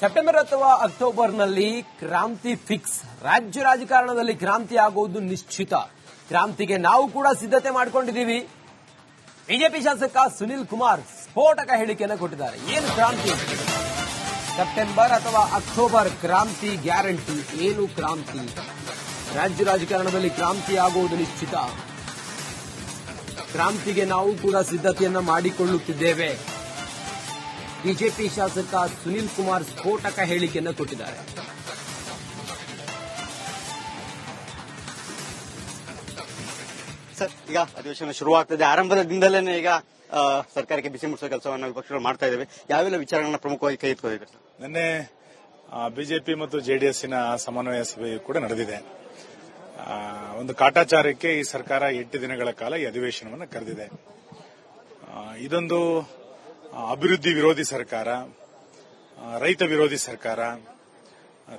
September ಅಥವಾ ಅಕ್ಟೋಬರ್ನಲ್ಲಿ ಕ್ರಾಂತಿ ಫಿಕ್ಸ್. ರಾಜ್ಯ ರಾಜಕಾರಣದಲ್ಲಿ ಕ್ರಾಂತಿ ಆಗುವುದು ನಿಶ್ಚಿತ. ಕ್ರಾಂತಿಗೆ ನಾವು ಕೂಡ ಸಿದ್ಧತೆ ಮಾಡಿಕೊಂಡಿದ್ದೀವಿ. ಬಿಜೆಪಿ ಶಾಸಕ ಸುನಿಲ್ ಕುಮಾರ್ ಸ್ಫೋಟಕ ಹೇಳಿಕೆಯನ್ನು ಕೊಟ್ಟಿದ್ದಾರೆ. ಏನು ಕ್ರಾಂತಿ ಸೆಪ್ಟೆಂಬರ್ ಅಥವಾ ಅಕ್ಟೋಬರ್ ಕ್ರಾಂತಿ ಗ್ಯಾರಂಟಿ. ಏನು ಕ್ರಾಂತಿ? ರಾಜ್ಯ ರಾಜಕಾರಣದಲ್ಲಿ ಕ್ರಾಂತಿ ಆಗುವುದು ನಿಶ್ಚಿತ. ಕ್ರಾಂತಿಗೆ ನಾವು ಕೂಡ ಸಿದ್ಧತೆಯನ್ನು ಮಾಡಿಕೊಳ್ಳುತ್ತಿದ್ದೇವೆ. ಬಿಜೆಪಿ ಶಾಸಕ ಸುನಿಲ್ ಕುಮಾರ್ ಸ್ಫೋಟಕ ಹೇಳಿಕೆಯನ್ನು ಕೊಟ್ಟಿದ್ದಾರೆ. ಸರ್ ಈಗ ಅಧಿವೇಶನ ಶುರುವಾಗ್ತದೆ. ಆರಂಭದ ದಿನದಲ್ಲೇ ಈಗ ಆ, ಸರ್ಕಾರಕ್ಕೆ ಬಿಸಿ ಮುಟ್ಟಿಸೋ ಕೆಲಸವನ್ನು ವಿಪಕ್ಷಗಳು ಮಾಡ್ತಾ ಇದ್ದೇವೆ ಯಾವೆಲ್ಲ ವಿಚಾರಗಳನ್ನ ಪ್ರಮುಖವಾಗಿ ಕೈ ಎತ್ಕೊಂಡಿದೆ ಸರ್? ನಿನ್ನೆ ಬಿಜೆಪಿ ಮತ್ತು ಜೆಡಿಎಸ್ನ ಸಮನ್ವಯ ಸಭೆಯು ಕೂಡ ನಡೆದಿದೆ. ಆ, ಒಂದು ಕಾಟಾಚಾರಕ್ಕೆ ಈ ಸರ್ಕಾರ ಎಂಟು ದಿನಗಳ ಕಾಲ ಈ ಅಧಿವೇಶನವನ್ನು ಕರೆದಿದೆ. ಇದೊಂದು ಅಭಿವೃದ್ಧಿ ವಿರೋಧಿ ಸರ್ಕಾರ ರೈತ ವಿರೋಧಿ ಸರ್ಕಾರ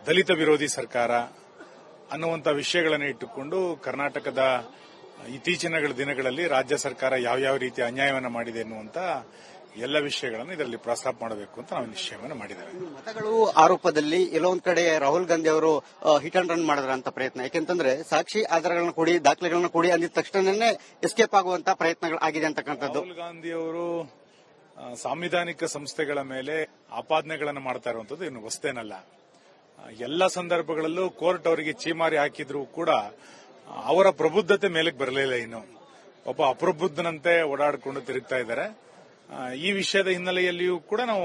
ದಲಿತ ವಿರೋಧಿ ಸರ್ಕಾರ ಅನ್ನುವಂಥ ವಿಷಯಗಳನ್ನು ಇಟ್ಟುಕೊಂಡು ಕರ್ನಾಟಕದ ಇತ್ತೀಚಿನ ದಿನಗಳಲ್ಲಿ ರಾಜ್ಯ ಸರ್ಕಾರ ಯಾವ್ಯಾವ ರೀತಿ ಅನ್ಯಾಯವನ್ನು ಮಾಡಿದೆ ಎನ್ನುವಂತ ಎಲ್ಲ ವಿಷಯಗಳನ್ನು ಇದರಲ್ಲಿ ಪ್ರಸ್ತಾಪ ಮಾಡಬೇಕು ಅಂತ ನಾವು ನಿಶ್ಚಯವನ್ನು ಮಾಡಿದ್ದೇವೆ. ಮತಗಳು ಆರೋಪದಲ್ಲಿ ಎಲ್ಲೋ ಒಂದ್ ಕಡೆ ರಾಹುಲ್ ಗಾಂಧಿ ಅವರು ಹಿಟ್ ಅಂಡ್ ರನ್ ಮಾಡಿದ್ರ ಅಂತ ಪ್ರಯತ್ನ. ಯಾಕೆಂತಂದ್ರೆ ಸಾಕ್ಷಿ ಆಧಾರಗಳನ್ನ ಕೊಡಿ ದಾಖಲೆಗಳನ್ನು ಕೊಡಿ ಅಂದಿದ ತಕ್ಷಣನೇ ಎಸ್ಕೇಪ್ ಆಗುವಂತ ಪ್ರಯತ್ನಗಳು ಆಗಿದೆ ಅಂತಕ್ಕಂಥದ್ದು. ರಾಹುಲ್ ಗಾಂಧಿ ಅವರು ಸಾಂವಿಧಾನಿಕ ಸಂಸ್ಥೆಗಳ ಮೇಲೆ ಆಪಾದನೆಗಳನ್ನು ಮಾಡ್ತಾ ಇರುವಂತದ್ದು ಇನ್ನು ಹೊಸದೇನಲ್ಲ. ಆ, ಎಲ್ಲ ಸಂದರ್ಭಗಳಲ್ಲೂ ಕೋರ್ಟ್ ಅವರಿಗೆ ಚೀಮಾರಿ ಹಾಕಿದ್ರೂ ಕೂಡ ಅವರ ಪ್ರಬುದ್ಧತೆ ಮೇಲಕ್ಕೆ ಬರಲಿಲ್ಲ ಇನ್ನು. ಒಬ್ಬ ಅಪ್ರಬುದ್ಧನಂತೆ ಓಡಾಡಿಕೊಂಡು ತಿರುಗ್ತಾ ಇದ್ದಾರೆ. ಈ ವಿಷಯದ ಹಿನ್ನೆಲೆಯಲ್ಲಿಯೂ ಕೂಡ ನಾವು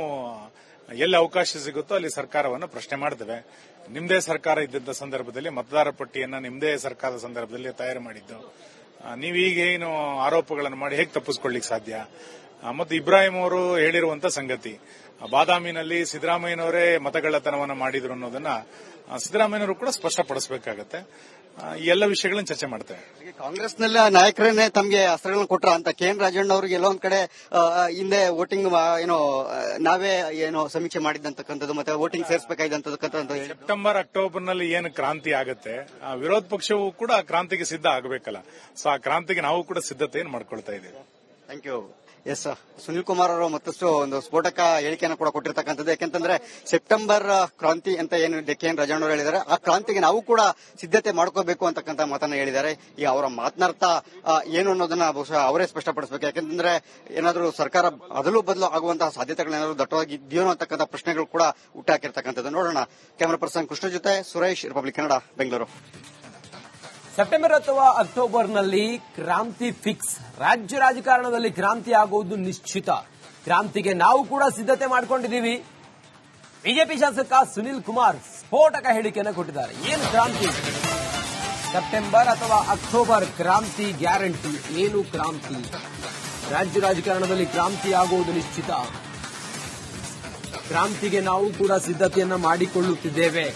ಎಲ್ಲಿ ಅವಕಾಶ ಸಿಗುತ್ತೋ ಅಲ್ಲಿ ಸರ್ಕಾರವನ್ನು ಪ್ರಶ್ನೆ ಮಾಡ್ತೇವೆ. ನಿಮ್ದೇ ಸರ್ಕಾರ ಇದ್ದಂತ ಸಂದರ್ಭದಲ್ಲಿ ಮತದಾರ ಪಟ್ಟಿಯನ್ನ ನಿಮ್ದೇ ಸರ್ಕಾರದ ಸಂದರ್ಭದಲ್ಲಿ ತಯಾರು ಮಾಡಿದ್ದು. ನೀವು ಈಗ ಏನು ಆರೋಪಗಳನ್ನು ಮಾಡಿ ಹೇಗೆ ತಪ್ಪಿಸ್ಕೊಳ್ಳಿಕ್ ಸಾಧ್ಯ? ಮತ್ತು ಇಬ್ರಾಹಿಂ ಅವರು ಹೇಳಿರುವಂತ ಸಂಗತಿ. ಬಾದಾಮಿನಲ್ಲಿ ಸಿದ್ದರಾಮಯ್ಯನವರೇ ಮತಗಳ್ಳತನವನ್ನು ಮಾಡಿದ್ರು ಅನ್ನೋದನ್ನ ಸಿದ್ದರಾಮಯ್ಯನವರು ಕೂಡ ಸ್ಪಷ್ಟಪಡಿಸಬೇಕಾಗತ್ತೆ. ಈ ಎಲ್ಲ ವಿಷಯಗಳನ್ನು ಚರ್ಚೆ ಮಾಡ್ತೇವೆ. ಕಾಂಗ್ರೆಸ್ನಲ್ಲೇ ಆ ಕಾಂಗ್ರೆಸ್ನಲ್ಲೇ ತಮಗೆ ಅಸ್ತ್ರಗಳನ್ನ ಕೊಟ್ರ ಅಂತ ಕೆ ಎನ್ ರಾಜಣ್ಣ ಅವರಿಗೆ ಎಲ್ಲೊಂದ್ ಒಂದ್ ಕಡೆ ಹಿಂದೆ ವೋಟಿಂಗ್ ಏನೋ ನಾವೇ ಏನೋ ಸಮೀಕ್ಷೆ ಮಾಡಿದಂತಕ್ಕಂಥದ್ದು ಮತ್ತೆ ವೋಟಿಂಗ್ ಸೇರಿಸಬೇಕಾಗಿದ್ದಂತಕ್ಕಂಥದ್ದು ಸೆಪ್ಟೆಂಬರ್ ಅಕ್ಟೋಬರ್ನಲ್ಲಿ ಏನು ಕ್ರಾಂತಿ ಆಗುತ್ತೆ ವಿರೋಧ ಪಕ್ಷವೂ ಕೂಡ ಆ ಕ್ರಾಂತಿಗೆ ಸಿದ್ಧ ಆಗಬೇಕಲ್ಲ. ಸೊ ಆ ಕ್ರಾಂತಿಗೆ ನಾವು ಕೂಡ ಸಿದ್ಧತೆಯನ್ನು ಮಾಡ್ಕೊಳ್ತಾ ಇದ್ದೀವಿ. Thank you S Sunil Kumar ಅವರು ಮತ್ತಷ್ಟು ಒಂದು ಸ್ಫೋಟಕ ಹೇಳಿಕೆಯನ್ನು ಕೂಡ ಕೊಟ್ಟಿರ್ತಕ್ಕಂಥದ್ದು. ಯಾಕೆಂತಂದ್ರೆ ಸೆಪ್ಟೆಂಬರ್ ಕ್ರಾಂತಿ ಅಂತ ಏನು ಕೆ ಎನ್ ರಾಜಣ್ಣ ಅವರು ಹೇಳಿದ್ದಾರೆ. ಆ ಕ್ರಾಂತಿಗೆ ನಾವು ಕೂಡ ಸಿದ್ಧತೆ ಮಾಡ್ಕೋಬೇಕು ಅಂತಕ್ಕಂಥ ಮಾತನ್ನ ಹೇಳಿದ್ದಾರೆ. ಈ ಅವರ ಮಾತನಾರ್ಥ ಏನು ಅನ್ನೋದನ್ನ ಬಹುಶಃ ಅವರೇ ಸ್ಪಷ್ಟಪಡಿಸಬೇಕು. ಯಾಕೆಂತಂದ್ರೆ ಏನಾದರೂ ಸರ್ಕಾರ ಅದಲು ಬದಲು ಆಗುವಂತಹ ಸಾಧ್ಯತೆಗಳೇನಾದರೂ ದಟ್ಟವಾಗಿ ಇದೆಯೋ ಅಂತಕ್ಕಂಥ ಪ್ರಶ್ನೆಗಳು ಕೂಡ ಹುಟ್ಟಾಕಿರ್ತಕ್ಕಂಥದ್ದು. ನೋಡೋಣ. ಕ್ಯಾಮರಾ ಪರ್ಸನ್ ಕೃಷ್ಣ ಜೊತೆ ಸುರೇಶ್, ರಿಪಬ್ಲಿಕ್ ಕನ್ನಡ, ಬೆಂಗಳೂರು. ಸೆಪ್ಟೆಂಬರ್ ಅಥವಾ ಅಕ್ಟೋಬರ್ನಲ್ಲಿ ಕ್ರಾಂತಿ ಫಿಕ್ಸ್. ರಾಜ್ಯ ರಾಜಕಾರಣದಲ್ಲಿ ಕ್ರಾಂತಿ ಆಗುವುದು ನಿಶ್ಚಿತ. ಕ್ರಾಂತಿಗೆ ನಾವು ಕೂಡ ಸಿದ್ಧತೆ ಮಾಡಿಕೊಂಡಿದ್ದೀವಿ. ಬಿಜೆಪಿ ಶಾಸಕ ಸುನಿಲ್ ಕುಮಾರ್ ಸ್ಫೋಟಕ ಹೇಳಿಕೆಯನ್ನು ಕೊಟ್ಟಿದ್ದಾರೆ. ಏನು ಕ್ರಾಂತಿ? ಸೆಪ್ಟೆಂಬರ್ ಅಥವಾ ಅಕ್ಟೋಬರ್ ಕ್ರಾಂತಿ ಗ್ಯಾರಂಟಿ. ಏನು ಕ್ರಾಂತಿ? ರಾಜ್ಯ ರಾಜಕಾರಣದಲ್ಲಿ ಕ್ರಾಂತಿ ಆಗುವುದು ನಿಶ್ಚಿತ. ಕ್ರಾಂತಿಗೆ ನಾವು ಕೂಡ ಸಿದ್ಧತೆಯನ್ನ ಮಾಡಿಕೊಳ್ಳುತ್ತಿದ್ದೇವೆ.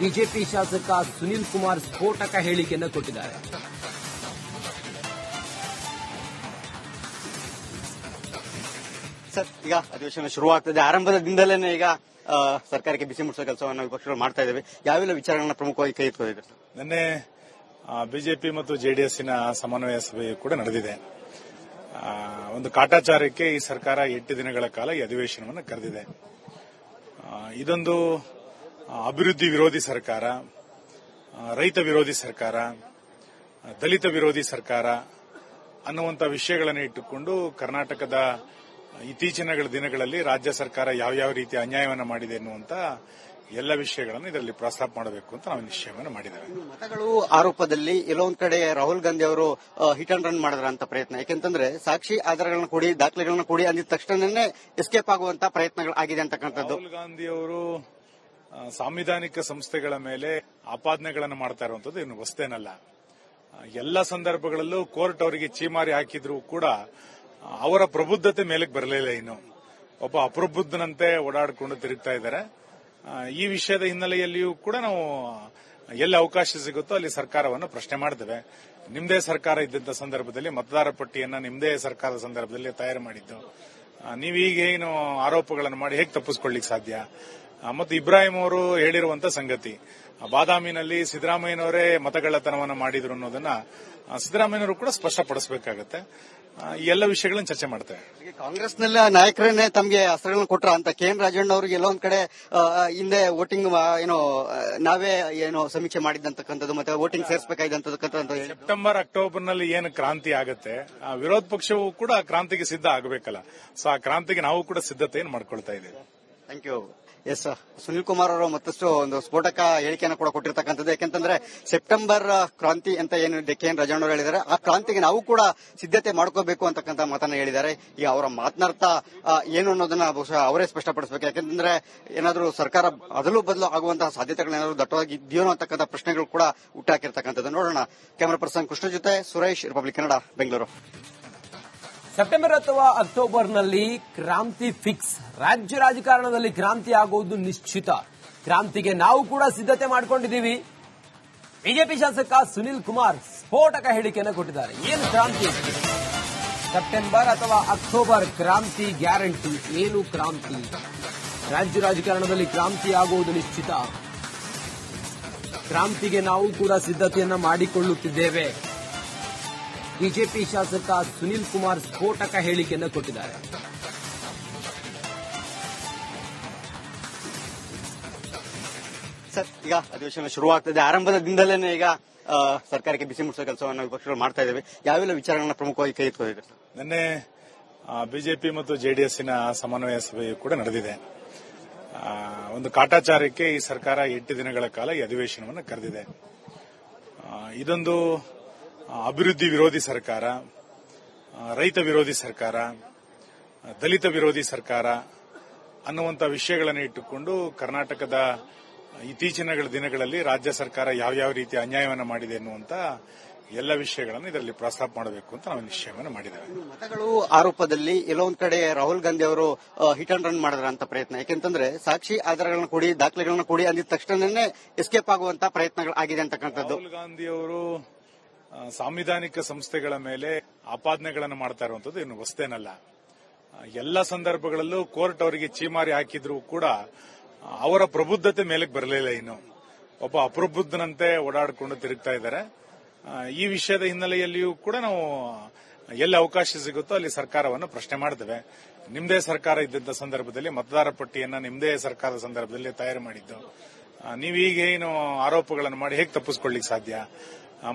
ಬಿಜೆಪಿ ಶಾಸಕ ಸುನಿಲ್ ಕುಮಾರ್ ಸ್ಫೋಟಕ ಹೇಳಿಕೆಯನ್ನು ಕೊಟ್ಟಿದ್ದಾರೆ. ಸರ್ ಈಗ ಅಧಿವೇಶನ ಶುರುವಾಗ್ತದೆ. ಆರಂಭದ ದಿನದಲ್ಲೇ ಈಗ ಆ, ಸರ್ಕಾರಕ್ಕೆ ಬಿಸಿ ಮುಟ್ಟಿಸೋ ಕೆಲಸವನ್ನು ವಿಪಕ್ಷಗಳು ಮಾಡ್ತಾ ಇದ್ದೇವೆ ಯಾವೆಲ್ಲ ವಿಚಾರಗಳನ್ನ ಪ್ರಮುಖವಾಗಿ ಕೈ ಸರ್? ನಿನ್ನೆ ಬಿಜೆಪಿ ಮತ್ತು ಜೆಡಿಎಸ್ನ ಸಮನ್ವಯ ಸಭೆ ಕೂಡ ನಡೆದಿದೆ. ಆ, ಒಂದು ಕಾಟಾಚಾರಕ್ಕೆ ಈ ಸರ್ಕಾರ ಎಂಟು ದಿನಗಳ ಕಾಲ ಈ ಅಧಿವೇಶನವನ್ನು ಕರೆದಿದೆ. ಇದೊಂದು ಅಭಿವೃದ್ಧಿ ವಿರೋಧಿ ಸರ್ಕಾರ ರೈತ ವಿರೋಧಿ ಸರ್ಕಾರ ದಲಿತ ವಿರೋಧಿ ಸರ್ಕಾರ ಅನ್ನುವಂಥ ವಿಷಯಗಳನ್ನು ಇಟ್ಟುಕೊಂಡು ಕರ್ನಾಟಕದ ಇತ್ತೀಚಿನ ದಿನಗಳಲ್ಲಿ ರಾಜ್ಯ ಸರ್ಕಾರ ಯಾವ್ಯಾವ ರೀತಿ ಅನ್ಯಾಯವನ್ನು ಮಾಡಿದೆ ಎನ್ನುವಂತ ಎಲ್ಲ ವಿಷಯಗಳನ್ನು ಇದರಲ್ಲಿ ಪ್ರಸ್ತಾಪ ಮಾಡಬೇಕು ಅಂತ ನಾವು ನಿಶ್ಚಯವನ್ನು ಮಾಡಿದ್ದೇವೆ. ಮತಗಳು ಆರೋಪದಲ್ಲಿ ಎಲ್ಲೋ ಒಂದ್ ಕಡೆ ರಾಹುಲ್ ಗಾಂಧಿ ಅವರು ಹಿಟ್ ಅಂಡ್ ರನ್ ಮಾಡಿದ್ರ ಅಂತ ಪ್ರಯತ್ನ. ಯಾಕೆಂತಂದ್ರೆ ಸಾಕ್ಷಿ ಆಧಾರಗಳನ್ನ ಕೊಡಿ ದಾಖಲೆಗಳನ್ನ ಕೊಡಿ ಅಂದಿದ ತಕ್ಷಣನೇ ಎಸ್ಕೇಪ್ ಆಗುವಂತ ಪ್ರಯತ್ನಗಳು ಆಗಿದೆ ಅಂತಕ್ಕಂಥದ್ದು. ರಾಹುಲ್ ಗಾಂಧಿ ಅವರು ಸಾಂವಿಧಾನಿಕ ಸಂಸ್ಥೆಗಳ ಮೇಲೆ ಆಪಾದನೆಗಳನ್ನು ಮಾಡ್ತಾ ಇರುವಂತದ್ದು ಇನ್ನು ವಸ್ತೇನಲ್ಲ ಎಲ್ಲ ಸಂದರ್ಭಗಳಲ್ಲೂ ಕೋರ್ಟ್ ಅವರಿಗೆ ಚೀಮಾರಿ ಹಾಕಿದ್ರೂ ಕೂಡ ಅವರ ಪ್ರಬುದ್ಧತೆ ಮೇಲಕ್ಕೆ ಬರಲಿಲ್ಲ ಇನ್ನು. ಒಬ್ಬ ಅಪ್ರಬುದ್ಧನಂತೆ ಓಡಾಡಿಕೊಂಡು ತಿರುಗ್ತಾ ಇದ್ದಾರೆ. ಈ ವಿಷಯದ ಹಿನ್ನೆಲೆಯಲ್ಲಿಯೂ ಕೂಡ ನಾವು ಎಲ್ಲಿ ಅವಕಾಶ ಸಿಗುತ್ತೋ ಅಲ್ಲಿ ಸರ್ಕಾರವನ್ನು ಪ್ರಶ್ನೆ ಮಾಡಿದ್ದೇವೆ. ನಿಮ್ದೇ ಸರ್ಕಾರ ಇದ್ದಂತ ಸಂದರ್ಭದಲ್ಲಿ ಮತದಾರ ಪಟ್ಟಿಯನ್ನ ನಿಮ್ದೇ ಸರ್ಕಾರದ ಸಂದರ್ಭದಲ್ಲಿ ತಯಾರು ಮಾಡಿದ್ದು. ನೀವೀಗೇನು ಆರೋಪಗಳನ್ನು ಮಾಡಿ ಹೇಗೆ ತಪ್ಪಿಸ್ಕೊಳ್ಳಿಕ್ ಸಾಧ್ಯ? ಮತ್ತು ಇಬ್ರಾಹಿಂ ಅವರು ಹೇಳಿರುವಂತ ಸಂಗತಿ. ಬಾದಾಮಿನಲ್ಲಿ ಸಿದ್ದರಾಮಯ್ಯನವರೇ ಮತಗಳ್ಳತನವನ್ನು ಮಾಡಿದ್ರು ಅನ್ನೋದನ್ನ ಸಿದ್ದರಾಮಯ್ಯನವರು ಕೂಡ ಸ್ಪಷ್ಟಪಡಿಸಬೇಕಾಗತ್ತೆ. ಈ ಎಲ್ಲ ವಿಷಯಗಳನ್ನ ಚರ್ಚೆ ಮಾಡ್ತೇವೆ. ಕಾಂಗ್ರೆಸ್ನಲ್ಲಿ ನಾಯಕರನ್ನೇ ತಮಗೆ ಅಸ್ತ್ರಗಳನ್ನ ಕೊಟ್ರ ಅಂತ ಕೆ ಎಂ ರಾಜಣ್ಣ ಅವರಿಗೆ ಎಲ್ಲೊಂದ್ ಕಡೆ ಹಿಂದೆ ವೋಟಿಂಗ್ ಏನೋ ನಾವೇ ಏನೋ ಸಮೀಕ್ಷೆ ಮಾಡಿದಂತಕ್ಕಂಥದ್ದು ಮತ್ತೆ ವೋಟಿಂಗ್ ಸೇರಿಸಬೇಕಾಗಿದ್ದಂತ ಸೆಪ್ಟೆಂಬರ್ ಅಕ್ಟೋಬರ್ನಲ್ಲಿ ಏನು ಕ್ರಾಂತಿ ಆಗುತ್ತೆ ಆ ವಿರೋಧ ಪಕ್ಷವು ಕೂಡ ಕ್ರಾಂತಿಗೆ ಸಿದ್ಧ ಆಗಬೇಕಲ್ಲ. ಸೊ ಆ ಕ್ರಾಂತಿಗೆ ನಾವು ಕೂಡ ಸಿದ್ಧತೆಯನ್ನು ಮಾಡ್ಕೊಳ್ತಾ ಇದ್ದೀವಿ. Thank you. S Sunil Kumar ಅವರು ಮತ್ತಷ್ಟು ಒಂದು ಸ್ಫೋಟಕ ಹೇಳಿಕೆಯನ್ನು ಕೂಡ ಕೊಟ್ಟಿರ್ತಕ್ಕಂಥದ್ದು. ಯಾಕೆಂತಂದ್ರೆ ಸೆಪ್ಟೆಂಬರ್ ಕ್ರಾಂತಿ ಅಂತ ಏನು ಕೆ ಎನ್ ಅವರು ಹೇಳಿದ್ದಾರೆ, ಆ ಕ್ರಾಂತಿಗೆ ನಾವು ಕೂಡ ಸಿದ್ಧತೆ ಮಾಡ್ಕೋಬೇಕು ಅಂತಕ್ಕಂಥ ಮಾತನ್ನ ಹೇಳಿದ್ದಾರೆ. ಈಗ ಅವರ ಮಾತನಾಡ್ತಾ ಏನು ಅನ್ನೋದನ್ನ ಬಹುಶಃ ಅವರೇ ಸ್ಪಷ್ಟಪಡಿಸಬೇಕು. ಯಾಕೆಂತಂದ್ರೆ ಏನಾದರೂ ಸರ್ಕಾರ ಅದಲು ಬದಲು ಆಗುವಂತಹ ಸಾಧ್ಯತೆಗಳೇನಾದರೂ ದಟ್ಟವಾಗಿ ಇದೆಯೋ ಅಂತಕ್ಕಂಥ ಪ್ರಶ್ನೆಗಳು ಕೂಡ ಹುಟ್ಟಾಕಿರ್ತಕ್ಕಂಥದ್ದು. ನೋಡೋಣ. ಕ್ಯಾಮರಾ ಪರ್ಸನ್ ಕೃಷ್ಣ ಜೊತೆ ಸುರೇಶ್, ರಿಪಬ್ಲಿಕ್ ಕನ್ನಡ, ಬೆಂಗಳೂರು. ಸೆಪ್ಟೆಂಬರ್ ಅಥವಾ ಅಕ್ಟೋಬರ್ನಲ್ಲಿ ಕ್ರಾಂತಿ ಫಿಕ್ಸ್. ರಾಜ್ಯ ರಾಜಕಾರಣದಲ್ಲಿ ಕ್ರಾಂತಿ ಆಗುವುದು ನಿಶ್ಚಿತ. ಕ್ರಾಂತಿಗೆ ನಾವು ಕೂಡ ಸಿದ್ಧತೆ ಮಾಡಿಕೊಂಡಿದ್ದೀವಿ. ಬಿಜೆಪಿ ಶಾಸಕ ಸುನಿಲ್ ಕುಮಾರ್ ಸ್ಫೋಟಕ ಹೇಳಿಕೆಯನ್ನು ಕೊಟ್ಟಿದ್ದಾರೆ. ಏನು ಕ್ರಾಂತಿ? ಸೆಪ್ಟೆಂಬರ್ ಅಥವಾ ಅಕ್ಟೋಬರ್ ಕ್ರಾಂತಿ ಗ್ಯಾರಂಟಿ. ಏನು ಕ್ರಾಂತಿ? ರಾಜ್ಯ ರಾಜಕಾರಣದಲ್ಲಿ ಕ್ರಾಂತಿ ಆಗುವುದು ನಿಶ್ಚಿತ. ಕ್ರಾಂತಿಗೆ ನಾವು ಕೂಡ ಸಿದ್ಧತೆಯನ್ನ ಮಾಡಿಕೊಳ್ಳುತ್ತಿದ್ದೇವೆ. ಬಿಜೆಪಿ ಶಾಸಕ ಸುನಿಲ್ ಕುಮಾರ್ ಸ್ಫೋಟಕ ಹೇಳಿಕೆಯನ್ನು ಕೊಟ್ಟಿದ್ದಾರೆ. ಸರ್ ಈಗ ಅಧಿವೇಶನ ಶುರುವಾಗ್ತದೆ. ಆರಂಭದ ದಿನದಲ್ಲೇನೆ ಈಗ ಆ, ಸರ್ಕಾರಕ್ಕೆ ಬಿಸಿ ಮುಟ್ಟಿಸೋ ಕೆಲಸವನ್ನು ವಿಪಕ್ಷಗಳು ಮಾಡ್ತಾ ಇದ್ದೇವೆ ಯಾವೆಲ್ಲ ವಿಚಾರಗಳನ್ನ ಪ್ರಮುಖವಾಗಿ ಕೈ ಎತ್ಕೊಂಡಿದೆ ಸರ್? ನಿನ್ನೆ ಬಿಜೆಪಿ ಮತ್ತು ಜೆಡಿಎಸ್ನ ಸಮನ್ವಯ ಸಭೆಯು ಕೂಡ ನಡೆದಿದೆ. ಆ, ಒಂದು ಕಾಟಾಚಾರಕ್ಕೆ ಈ ಸರ್ಕಾರ ಎಂಟು ದಿನಗಳ ಕಾಲ ಈ ಅಧಿವೇಶನವನ್ನು ಕರೆದಿದೆ. ಇದೊಂದು ಅಭಿವೃದ್ಧಿ ವಿರೋಧಿ ಸರ್ಕಾರ ರೈತ ವಿರೋಧಿ ಸರ್ಕಾರ ದಲಿತ ವಿರೋಧಿ ಸರ್ಕಾರ ಅನ್ನುವಂಥ ವಿಷಯಗಳನ್ನು ಇಟ್ಟುಕೊಂಡು ಕರ್ನಾಟಕದ ಇತ್ತೀಚಿನ ದಿನಗಳಲ್ಲಿ ರಾಜ್ಯ ಸರ್ಕಾರ ಯಾವ್ಯಾವ ರೀತಿ ಅನ್ಯಾಯವನ್ನು ಮಾಡಿದೆ ಎನ್ನುವಂತ ಎಲ್ಲ ವಿಷಯಗಳನ್ನು ಇದರಲ್ಲಿ ಪ್ರಸ್ತಾಪ ಮಾಡಬೇಕು ಅಂತ ನಾವು ನಿಶ್ಚಯವನ್ನು ಮಾಡಿದ್ದೇವೆ. ಮತಗಳು ಆರೋಪದಲ್ಲಿ ಎಲ್ಲೊಂದು ಕಡೆ ರಾಹುಲ್ ಗಾಂಧಿ ಅವರು ಹಿಟ್ ಅಂಡ್ ರನ್ ಮಾಡಿದ್ರ ಅಂತ ಪ್ರಯತ್ನ. ಯಾಕೆಂತಂದ್ರೆ ಸಾಕ್ಷಿ ಆಧಾರಗಳನ್ನ ಕೊಡಿ ದಾಖಲೆಗಳನ್ನು ಕೊಡಿ ಅಂದಿದ ತಕ್ಷಣನೇ ಎಸ್ಕೇಪ್ ಆಗುವಂತ ಪ್ರಯತ್ನಗಳು ಆಗಿದೆ ಅಂತಕ್ಕಂಥದ್ದು ರಾಹುಲ್ ಗಾಂಧಿ ಅವರು ಸಾಂವಿಧಾನಿಕ ಸಂಸ್ಥೆಗಳ ಮೇಲೆ ಆಪಾದನೆಗಳನ್ನು ಮಾಡ್ತಾ ಇರುವಂತದ್ದು ಇನ್ನು ಹೊಸದೇನಲ್ಲ. ಎಲ್ಲ ಸಂದರ್ಭಗಳಲ್ಲೂ ಕೋರ್ಟ್ ಅವರಿಗೆ ಚೀಮಾರಿ ಹಾಕಿದ್ರೂ ಕೂಡ ಅವರ ಪ್ರಬುದ್ಧತೆ ಮೇಲಕ್ಕೆ ಬರಲಿಲ್ಲ ಇನ್ನು. ಒಬ್ಬ ಅಪ್ರಬುದ್ಧನಂತೆ ಓಡಾಡಿಕೊಂಡು ತಿರುಗ್ತಾ ಇದ್ದಾರೆ. ಈ ವಿಷಯದ ಹಿನ್ನೆಲೆಯಲ್ಲಿಯೂ ಕೂಡ ನಾವು ಎಲ್ಲಿ ಅವಕಾಶ ಸಿಗುತ್ತೋ ಅಲ್ಲಿ ಸರ್ಕಾರವನ್ನು ಪ್ರಶ್ನೆ ಮಾಡಿದ್ದೇವೆ ನಿಮ್ದೇ ಸರ್ಕಾರ ಇದ್ದಂತ ಸಂದರ್ಭದಲ್ಲಿ ಮತದಾರ ಪಟ್ಟಿಯನ್ನು ನಿಮ್ದೇ ಸರ್ಕಾರದ ಸಂದರ್ಭದಲ್ಲಿ ತಯಾರು ಮಾಡಿದ್ದು. ನೀವು ಈಗ ಏನು ಆರೋಪಗಳನ್ನು ಮಾಡಿ ಹೇಗೆ ತಪ್ಪಿಸ್ಕೊಳ್ಳಿಕ್ ಸಾಧ್ಯ?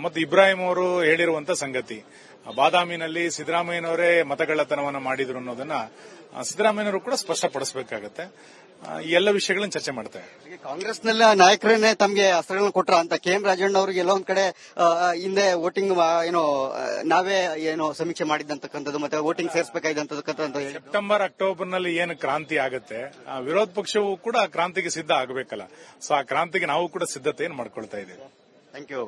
ಮತ್ತು ಇಬ್ರಾಹಿಂ ಅವರು ಹೇಳಿರುವಂತ ಸಂಗತಿ. ಬಾದಾಮಿನಲ್ಲಿ ಸಿದ್ದರಾಮಯ್ಯನವರೇ ಮತಗಳ್ಳತನವನ್ನು ಮಾಡಿದ್ರು ಅನ್ನೋದನ್ನ ಸಿದ್ದರಾಮಯ್ಯನವರು ಕೂಡ ಸ್ಪಷ್ಟಪಡಿಸಬೇಕಾಗತ್ತೆ. ಈ ಎಲ್ಲ ವಿಷಯಗಳನ್ನ ಚರ್ಚೆ ಮಾಡ್ತಾರೆ ಕಾಂಗ್ರೆಸ್ನಲ್ಲೇ ನಾಯಕರನ್ನೇ ತಮಗೆ ಅಸ್ತ್ರಗಳನ್ನ ಕೊಟ್ರ ಅಂತ ಕೆ ಎಂ ರಾಜಣ್ಣ ಅವರಿಗೆ ಎಲ್ಲೊಂದ್ ಕಡೆ ಹಿಂದೆ ವೋಟಿಂಗ್ ಏನೋ ನಾವೇ ಏನೋ ಸಮೀಕ್ಷೆ ಮಾಡಿದಂತಕ್ಕಂಥದ್ದು ಮತ್ತೆ ವೋಟಿಂಗ್ ಸೇರಿಸಬೇಕಾದಂತಕ್ಕಂಥದ್ದು ಸೆಪ್ಟೆಂಬರ್ ಅಕ್ಟೋಬರ್ನಲ್ಲಿ ಏನು ಕ್ರಾಂತಿ ಆಗುತ್ತೆ ವಿರೋಧ ಪಕ್ಷವು ಕೂಡ ಆ ಕ್ರಾಂತಿಗೆ ಸಿದ್ಧ ಆಗಬೇಕಲ್ಲ. ಸೊ ಆ ಕ್ರಾಂತಿಗೆ ನಾವು ಕೂಡ ಸಿದ್ಧತೆಯನ್ನು ಮಾಡ್ಕೊಳ್ತಾ ಇದ್ದೀವಿ. Thank you.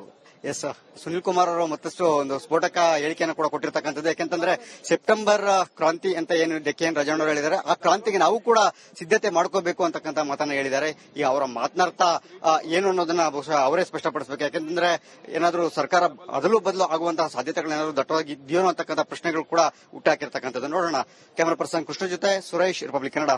S Sunil Kumar ಅವರು ಮತ್ತಷ್ಟು ಒಂದು ಸ್ಫೋಟಕ ಹೇಳಿಕೆಯನ್ನು ಕೂಡ ಕೊಟ್ಟಿರ್ತಕ್ಕಂಥದ್ದು. ಯಾಕೆಂತಂದ್ರೆ ಸೆಪ್ಟೆಂಬರ್ ಕ್ರಾಂತಿ ಅಂತ ಏನು ಕೆ ಎನ್ ಅವರು ಹೇಳಿದ್ದಾರೆ. ಆ ಕ್ರಾಂತಿಗೆ ನಾವು ಕೂಡ ಸಿದ್ಧತೆ ಮಾಡ್ಕೋಬೇಕು ಅಂತಕ್ಕಂಥ ಮಾತನ್ನ ಹೇಳಿದ್ದಾರೆ. ಈಗ ಅವರ ಮಾತನಾರ್ಥ ಏನು ಅನ್ನೋದನ್ನ ಬಹುಶಃ ಅವರೇ ಸ್ಪಷ್ಟಪಡಿಸಬೇಕು. ಯಾಕೆಂತಂದ್ರೆ ಏನಾದರೂ ಸರ್ಕಾರ ಅದಲು ಬದಲು ಆಗುವಂತಹ ಸಾಧ್ಯತೆಗಳೇನಾದರೂ ದಟ್ಟವಾಗಿ ಇದೆಯೋ ಅಂತಕ್ಕಂಥ ಪ್ರಶ್ನೆಗಳು ಕೂಡ ಹುಟ್ಟಾಕಿರ್ತಕ್ಕಂಥದ್ದು. ನೋಡೋಣ. ಕ್ಯಾಮರಾ ಪರ್ಸನ್ ಕೃಷ್ಣ ಜೊತೆ ಸುರೇಶ್, ರಿಪಬ್ಲಿಕ್ ಕನ್ನಡ.